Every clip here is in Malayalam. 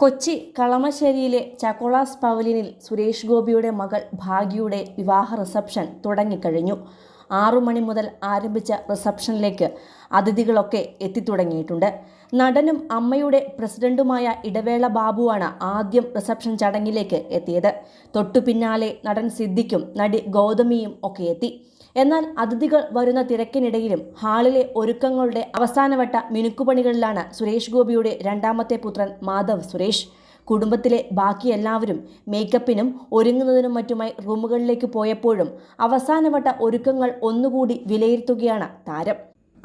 കൊച്ചി കളമശ്ശേരിയിലെ ചക്കോളാസ് പവലിനിൽ സുരേഷ് ഗോപിയുടെ മകൾ ഭാഗ്യയുടെ വിവാഹ റിസപ്ഷൻ തുടങ്ങിക്കഴിഞ്ഞു. ആറു മണി മുതൽ ആരംഭിച്ച റിസപ്ഷനിലേക്ക് അതിഥികളൊക്കെ എത്തിത്തുടങ്ങിയിട്ടുണ്ട്. നടനും അമ്മയുടെ പ്രസിഡന്റുമായ ഇടവേള ബാബുവാണ് ആദ്യം റിസപ്ഷൻ ചടങ്ങിലേക്ക് എത്തിയത്. തൊട്ടു പിന്നാലെ നടൻ സിദ്ദിഖും നടി ഗൗതമിയും ഒക്കെ എത്തി. എന്നാൽ അതിഥികൾ വരുന്ന തിരക്കിനിടയിലും ഹാളിലെ ഒരുക്കങ്ങളുടെ അവസാനവട്ട മിനുക്കുപണികളിലാണ് സുരേഷ് ഗോപിയുടെ രണ്ടാമത്തെ പുത്രൻ മാധവ് സുരേഷ്. കുടുംബത്തിലെ ബാക്കി എല്ലാവരും മേക്കപ്പിനും ഒരുങ്ങുന്നതിനും മറ്റുമായി റൂമുകളിലേക്ക് പോയപ്പോഴും അവസാനവട്ട ഒരുക്കങ്ങൾ ഒന്നുകൂടി വിലയിരുത്തുകയാണ് താരം.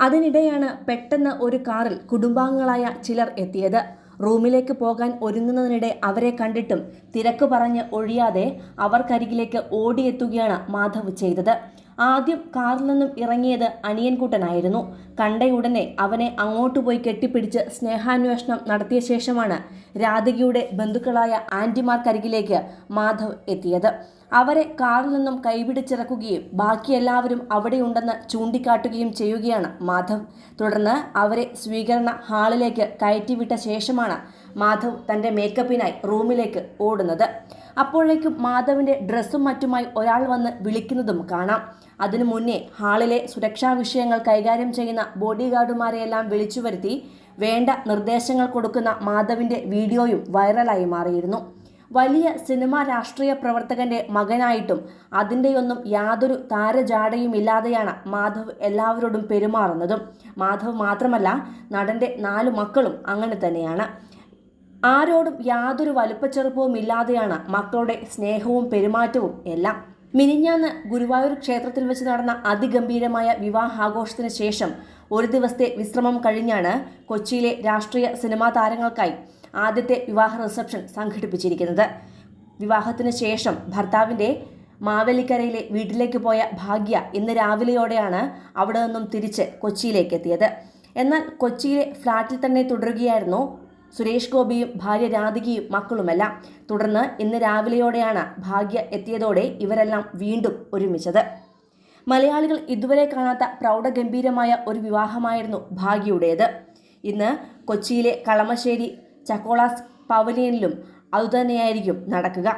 അതിനിടെയാണ് പെട്ടെന്ന് ഒരു കാറിൽ കുടുംബാംഗങ്ങളായ ചിലർ എത്തിയത്. റൂമിലേക്ക് പോകാൻ ഒരുങ്ങുന്നതിനിടെ അവരെ കണ്ടിട്ടും തിരക്ക് പറഞ്ഞ് ഒഴിയാതെ അവർക്കരികിലേക്ക് ഓടിയെത്തുകയാണ് മാധവ് ചെയ്തത്. ആദ്യം കാറിൽ നിന്നും ഇറങ്ങിയത് അനിയൻകുട്ടനായിരുന്നു. കണ്ടയുടനെ അവനെ അങ്ങോട്ട് പോയി കെട്ടിപ്പിടിച്ച് സ്നേഹാന്വേഷണം നടത്തിയ ശേഷമാണ് രാധികയുടെ ബന്ധുക്കളായ ആന്റിമാർക്കരികിലേക്ക് മാധവ് എത്തിയത്. അവരെ കാറിൽ നിന്നും കൈപിടിച്ചിറക്കുകയും ബാക്കി എല്ലാവരും അവിടെയുണ്ടെന്ന് ചൂണ്ടിക്കാട്ടുകയും ചെയ്യുകയാണ് മാധവ്. തുടർന്ന് അവരെ സ്വീകരണ ഹാളിലേക്ക് കയറ്റിവിട്ട ശേഷമാണ് മാധവ് തന്റെ മേക്കപ്പിനായി റൂമിലേക്ക് ഓടുന്നത്. അപ്പോഴേക്കും മാധവിന്റെ ഡ്രസ്സും മറ്റുമായി ഒരാൾ വന്ന് വിളിക്കുന്നതും കാണാം. അതിനു മുന്നേ ഹാളിലെ സുരക്ഷാ വിഷയങ്ങൾ കൈകാര്യം ചെയ്യുന്ന ബോഡി ഗാർഡുമാരെയെല്ലാം വിളിച്ചു വരുത്തി വേണ്ട നിർദ്ദേശങ്ങൾ കൊടുക്കുന്ന മാധവിന്റെ വീഡിയോയും വൈറലായി മാറിയിരുന്നു. വലിയ സിനിമാ രാഷ്ട്രീയ പ്രവർത്തകന്റെ മകനായിട്ടും അതിന്റെയൊന്നും യാതൊരു താരജാടയും ഇല്ലാതെയാണ് മാധവ് എല്ലാവരോടും പെരുമാറുന്നതും. മാധവ് മാത്രമല്ല നടന്റെ നാലു മക്കളും അങ്ങനെ തന്നെയാണ്. ആരോടും യാതൊരു വലുപ്പച്ചെറുപ്പവും ഇല്ലാതെയാണ് മക്കളുടെ സ്നേഹവും പെരുമാറ്റവും എല്ലാം. മിനിഞ്ഞാന്ന് ഗുരുവായൂർ ക്ഷേത്രത്തിൽ വെച്ച് നടന്ന അതിഗംഭീരമായ വിവാഹാഘോഷത്തിന് ശേഷം ഒരു ദിവസത്തെ വിശ്രമം കഴിഞ്ഞാണ് കൊച്ചിയിലെ രാഷ്ട്രീയ സിനിമാ താരങ്ങൾക്കായി ആദ്യത്തെ വിവാഹ റിസപ്ഷൻ സംഘടിപ്പിച്ചിരിക്കുന്നത്. വിവാഹത്തിന് ശേഷം ഭർത്താവിന്റെ മാവേലിക്കരയിലെ വീട്ടിലേക്ക് പോയ ഭാഗ്യ ഇന്ന് രാവിലെയോടെയാണ് അവിടെ നിന്നും തിരിച്ച് കൊച്ചിയിലേക്ക് എത്തിയത് എന്നാൽ കൊച്ചിയിലെ ഫ്ലാറ്റിൽ തന്നെ തുടരുകയായിരുന്നു സുരേഷ് ഗോപിയും ഭാര്യ രാധികയും മക്കളുമെല്ലാം. തുടർന്ന് ഇന്ന് രാവിലെയോടെയാണ് ഭാഗ്യ എത്തിയതോടെ ഇവരെല്ലാം വീണ്ടും ഒരുമിച്ചത്. മലയാളികൾ ഇതുവരെ കാണാത്ത പ്രൗഢഗംഭീരമായ ഒരു വിവാഹമായിരുന്നു ഭാഗ്യയുടേത്. ഇന്ന് കൊച്ചിയിലെ കളമശ്ശേരി ചക്കോളാസ് പവലിയനിലും അതുതന്നെയായിരിക്കും നടക്കുക.